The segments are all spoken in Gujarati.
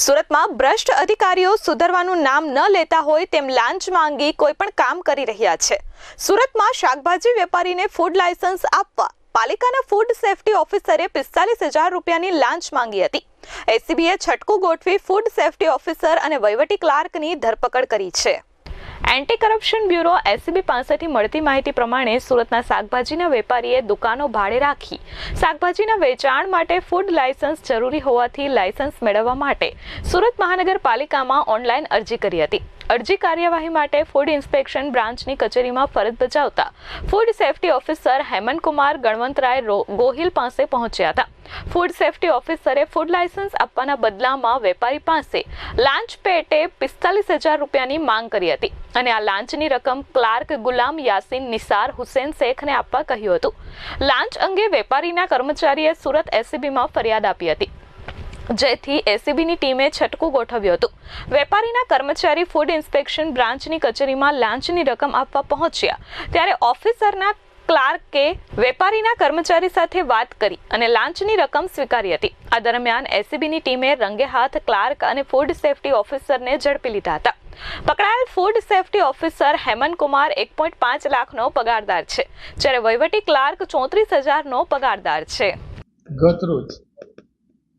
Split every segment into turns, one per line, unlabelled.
સુરતમાં ભ્રષ્ટ અધિકારીઓ સુધરવાનું નામ ન લેતા હોય તેમ લાંચ માંગી કોઈ પણ કામ કરી રહ્યા છે. સુરતમાં શાકભાજી વેપારીને ફૂડ લાયસન્સ આપવા પાલિકાના ફૂડ સેફટી ઓફિસરે પિસ્તાલીસ હજાર રૂપિયાની લાંચ માંગી હતી. એસીબીએ છટકું ગોઠવી ફૂડ સેફટી ઓફિસર અને વહીવટી ક્લાર્કની ધરપકડ કરી છે. એન્ટી કરપ્શન બ્યુરો એસીબી પાસેથી મળતી માહિતી પ્રમાણે સુરતના શાકભાજીના વેપારીએ દુકાનો ભાડે રાખી. શાકભાજીના વેચાણ માટે ફૂડ લાયસન્સ જરૂરી હોવાથી લાયસન્સ મેળવવા માટે સુરત મહાનગરપાલિકામાં ઓનલાઈન અરજી કરી હતી. અરજી કાર્યવાહી માટે ફૂડ ઇન્સ્પેક્શન બ્રાન્ચની કચેરીમાં ફરજ બજાવતા food safety officer Hemantkumar Ganvantray Gohil પાસે પહોંચ્યા હતા. ફૂડ સેફટી ઓફિસરે ફૂડ લાયસન્સ આપવાના બદલામાં વેપારી પાસે લાંચ પેટે પિસ્તાલીસ હજાર રૂપિયાની માંગ કરી હતી અને આ લાંચની રકમ ક્લાર્ક ગુલામ યાસીન નિસાર હુસેન શેખને આપવા કહ્યું હતું. લાંચ અંગે વેપારીના કર્મચારીએ સુરત એસીબીમાં ફરિયાદ આપી હતી. જેથી એસીબીની ટીમે છટકું ગોઠવ્યું હતું. વેપારીના કર્મચારી ફૂડ ઇન્સ્પેક્શન બ્રાન્ચની કચેરીમાં લાંચની રકમ આપવા પહોંચ્યા. ત્યારે ઓફિસરના ક્લાર્કે વેપારીના કર્મચારી સાથે વાત કરી અને લાંચની રકમ સ્વીકારી હતી. આ દરમિયાન એસીબીની ટીમે રંગે હાથ ક્લાર્ક અને ફૂડ સેફટી ઓફિસરને ઝડપી લીધા હતા. પકડાયેલ food safety officer Hemant Kumar એક પોઈન્ટ પાંચ લાખનો પગારદાર છે, જ્યારે વહીવટી ક્લાર્ક ચોત્રીસ હજારનો પગારદાર છે.
ગત રોજ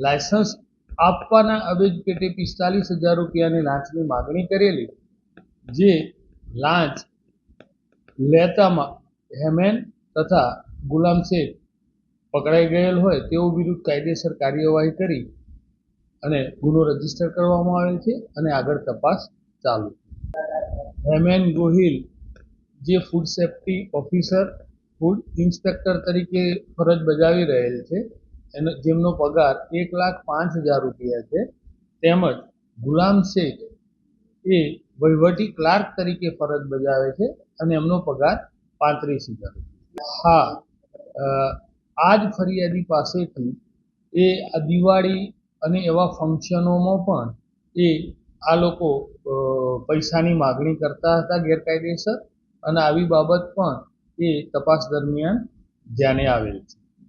લાયસન્સ આપવાના અવેજ પેટે પિસ્તાલીસ હજાર રૂપિયાની લાંચની માગણી કરેલી. જે લાંચ લેતામાં હેમેન તથા ગુલામ શેખ પકડાઈ ગયેલ હોય તેઓ વિરુદ્ધ કાયદેસર કાર્યવાહી કરી અને ગુનો રજિસ્ટર કરવામાં આવેલ છે અને આગળ તપાસ ચાલુ. હેમેન ગોહિલ, જે food safety officer food inspector તરીકે ફરજ બજાવી રહેલ છે એનો જેમનો પગાર એક લાખ પાંચ હજાર રૂપિયા છે, તેમજ ગુલામ શેખ એ વહીવટી ક્લાર્ક તરીકે ફરજ બજાવે છે અને એમનો પગાર પાંત્રીસ હજાર હા આ જ ફરિયાદી પાસેથી એ આ દિવાળી અને એવા ફંક્શનોમાં પણ એ આ લોકો પૈસાની માગણી કરતા હતા ગેરકાયદેસર અને આવી બાબત પણ એ તપાસ દરમિયાન ધ્યાને આવેલ છે.